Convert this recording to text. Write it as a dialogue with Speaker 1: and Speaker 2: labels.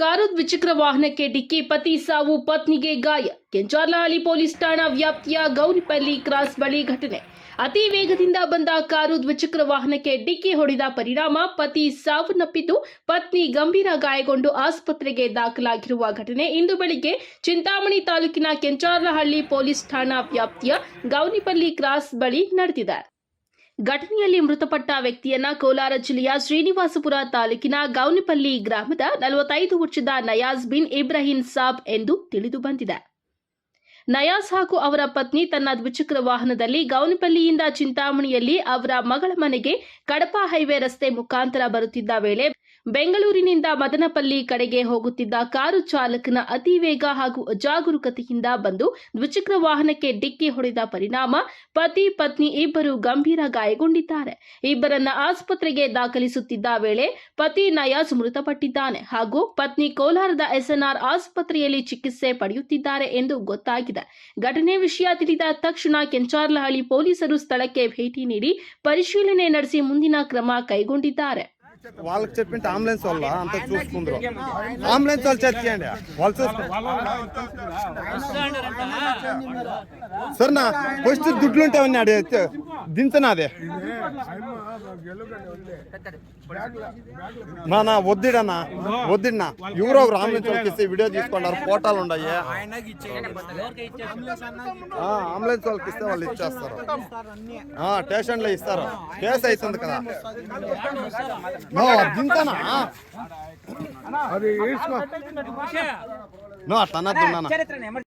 Speaker 1: Car ದ್ವಿಚಕ್ರ ವಾಹನಕ್ಕೆ ಡಿಕ್ಕಿ ಪತಿ ಸಾವು, ಪತ್ನಿಗೆ ಗಾಯ. ಕೆಂಚಾರ್ಲಹಳ್ಳಿ ಪೊಲೀಸ್ ಠಾಣಾ ವ್ಯಾಪ್ತಿಯ ಗೌರಿಪಲ್ಲಿ ಕ್ರಾಸ್ ಬಳಿ ಘಟನೆ. ಅತಿ ವೇಗದಿಂದ ಬಂದ ಕಾರು ದ್ವಿಚಕ್ರ ವಾಹನಕ್ಕೆ ಡಿಕ್ಕಿ ಹೊಡೆದ ಪರಿಣಾಮ ಪತಿ ಸಾವನ್ನಪ್ಪಿದ್ದು ಪತ್ನಿ ಗಂಭೀರ ಗಾಯಗೊಂಡು ಆಸ್ಪತ್ರೆಗೆ ದಾಖಲಾಗಿರುವ ಘಟನೆ ಇಂದು ಬೆಳಿಗ್ಗೆ ಚಿಂತಾಮಣಿ ತಾಲೂಕಿನ ಕೆಂಚಾರ್ಲಹಳ್ಳಿ ಪೊಲೀಸ್ ಠಾಣಾ ವ್ಯಾಪ್ತಿಯ ಗೌನಿಪಲ್ಲಿ ಕ್ರಾಸ್ ಬಳಿ ನಡೆದಿದೆ. ಘಟನೆಯಲ್ಲಿ ಮೃತಪಟ್ಟ ವ್ಯಕ್ತಿಯನ್ನ ಕೋಲಾರ ಜಿಲ್ಲೆಯ ಶ್ರೀನಿವಾಸಪುರ ತಾಲೂಕಿನ ಗೌನಿಪಲ್ಲಿ ಗ್ರಾಮದ ನಲವತ್ತೈದು ವರ್ಷದ ನಯಾಜ್ ಬಿನ್ ಇಬ್ರಾಹಿಂ ಸಾಬ್ ಎಂದು ತಿಳಿದು ಬಂದಿದೆ. ನಯಾಜ್ ಹಾಗೂ ಅವರ ಪತ್ನಿ ತನ್ನ ದ್ವಿಚಕ್ರ ವಾಹನದಲ್ಲಿ ಗೌನಿಪಲ್ಲಿಯಿಂದ ಚಿಂತಾಮಣಿಯಲ್ಲಿ ಅವರ ಮಗಳ ಮನೆಗೆ ಕಡಪ ಹೈವೇ ರಸ್ತೆ ಮುಖಾಂತರ ಬರುತ್ತಿದ್ದ ವೇಳೆ ಬೆಂಗಳೂರಿನಿಂದ ಮದನಪಲ್ಲಿ ಕಡೆಗೆ ಹೋಗುತ್ತಿದ್ದ ಕಾರು ಚಾಲಕನ ಅತಿ ವೇಗ ಹಾಗೂ ಅಜಾಗರೂಕತೆಯಿಂದ ಬಂದು ದ್ವಿಚಕ್ರ ವಾಹನಕ್ಕೆ ಡಿಕ್ಕಿ ಹೊಡೆದ ಪರಿಣಾಮ ಪತಿ, ಪತ್ನಿ ಇಬ್ಬರು ಗಂಭೀರ ಗಾಯಗೊಂಡಿದ್ದಾರೆ. ಇಬ್ಬರನ್ನ ಆಸ್ಪತ್ರೆಗೆ ದಾಖಲಿಸುತ್ತಿದ್ದ ವೇಳೆ ಪತಿ ನಯಾಸ್ ಮೃತಪಟ್ಟಿದ್ದಾನೆ ಹಾಗೂ ಪತ್ನಿ ಕೋಲಾರದ ಎಸ್ಎನ್ಆರ್ ಆಸ್ಪತ್ರೆಯಲ್ಲಿ ಚಿಕಿತ್ಸೆ ಪಡೆಯುತ್ತಿದ್ದಾರೆ ಎಂದು ಗೊತ್ತಾಗಿದೆ. ಘಟನೆ ವಿಷಯ ತಿಳಿದ ತಕ್ಷಣ ಕೆಂಚಾರ್ಲಹಳ್ಳಿ ಪೊಲೀಸರು ಸ್ಥಳಕ್ಕೆ ಭೇಟಿ ನೀಡಿ ಪರಿಶೀಲನೆ ನಡೆಸಿ ಮುಂದಿನ ಕ್ರಮ ಕೈಗೊಂಡಿದ್ದಾರೆ.
Speaker 2: వాళ్ళకి చెప్పింటే అంబులెన్స్ వల్ల అంత చూసుకుందరు. అంబులెన్స్ వాళ్ళు చచ్చేయండి వాళ్ళు చూసుకుంటారు సార్ నా ఫస్ట్ దుడ్లు ఉంటావని అడే దించనాదే నా నా వద్దిడన్నా వద్దిడినా ఎవరో ఒకరు అంబులెన్స్ వాళ్ళకి ఇస్తే వీడియో తీసుకున్నారు ఫోటోలు ఉన్నాయి అంబులెన్స్ వాళ్ళకి ఇస్తే వాళ్ళు ఇచ్చేస్తారు. ఆ, స్టేషన్లో ఇస్తారు. కేసు అవుతుంది కదా. దింతనా
Speaker 3: అది
Speaker 2: నువ్వు అట్లా